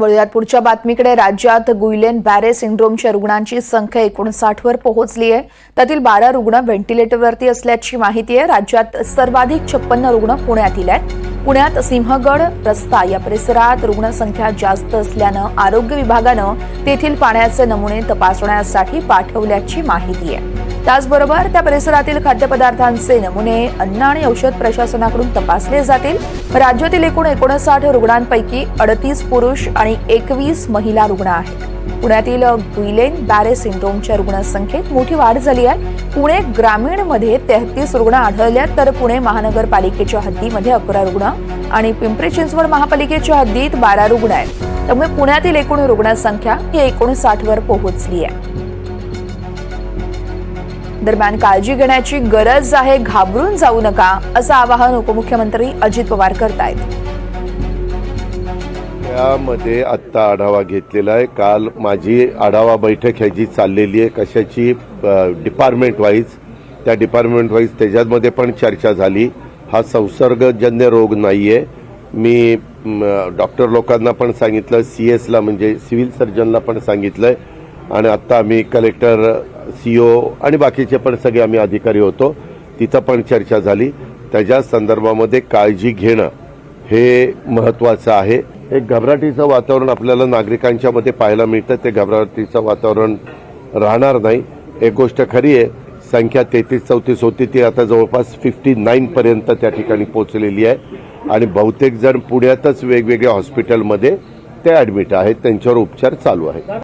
वळूयात. पुढच्या बातमीकडे राज्यात गुइलेन बॅरे सिंड्रोमच्या रुग्णांची संख्या एकोणसाठ वर पोहोचली आहे. त्यातील बारा रुग्ण व्हेंटिलेटरवरती असल्याची माहिती आहे. राज्यात सर्वाधिक छप्पन्न रुग्ण पुण्यातील आहेत. पुण्यात सिंहगड रस्ता या परिसरात रुग्णसंख्या जास्त असल्यानं आरोग्य विभागानं तेथील पाण्याचे नमुने तपासण्यासाठी पाठवल्याची माहिती आहे. त्याचबरोबर त्या परिसरातील खाद्यपदार्थांचे नमुने अन्न आणि औषध प्रशासनाकडून तपासले जातील. राज्यातील एकूण एकोणसाठ रुग्णांपैकी अडतीस पुरुष आणि एकवीस महिला रुग्ण आहेत. पुण्यातील गुईलेन बॅरे सिंड्रोमच्या रुग्णसंख्येत मोठी वाढ झाली आहे. पुणे ग्रामीणमध्ये तेहतीस रुग्ण आढळल्यात तर पुणे महानगरपालिकेच्या हद्दीमध्ये अकरा रुग्ण आणि पिंपरी चिंचवड महापालिकेच्या हद्दीत बारा रुग्ण आहेत. त्यामुळे पुण्यातील एकूण रुग्णसंख्या ही एकोणसाठ वर पोहोचली आहे. दरम्यान काळजी घेण्याची गरज आहे घाबरून जाऊ नका असं आवाहन उपमुख्यमंत्री अजित पवार करतायत. त्यामध्ये आत्ता आढावा घेतलेला आहे. काल माझी आढावा बैठक ह्याची चाललेली आहे. कशाची डिपार्टमेंट वाईज त्या डिपार्टमेंट वाईज त्याच्यामध्ये पण चर्चा झाली. हा संसर्गजन्य रोग नाही आहे मी डॉक्टर लोकांना पण सांगितलं सी एसला म्हणजे सिव्हिल सर्जनला पण सांगितलं आहे आणि आत्ता आम्ही कलेक्टर सी ओ आणि बाकीचे पण सगळे आम्ही अधिकारी होतो. तिथं पण चर्चा झाली. त्याच्या संदर्भामध्ये काळजी घेणं हे महत्वाचं आहे. एक घबराटीचं वातावरण आपल्याला नागरिकांच्या मध्ये पाहायला मिळतं. ते घबराटीचं वातावरण राहणार नाही. एक गोष्ट खरी आहे संख्या तेहतीस चौतीस होती ती आता जवळपास फिफ्टी नाईन पर्यंत त्या ठिकाणी पोहोचलेली आहे. आणि बहुतेक जण पुण्यातच वेगवेगळ्या हॉस्पिटलमध्ये ते ऍडमिट आहेत. त्यांच्यावर उपचार चालू आहेत.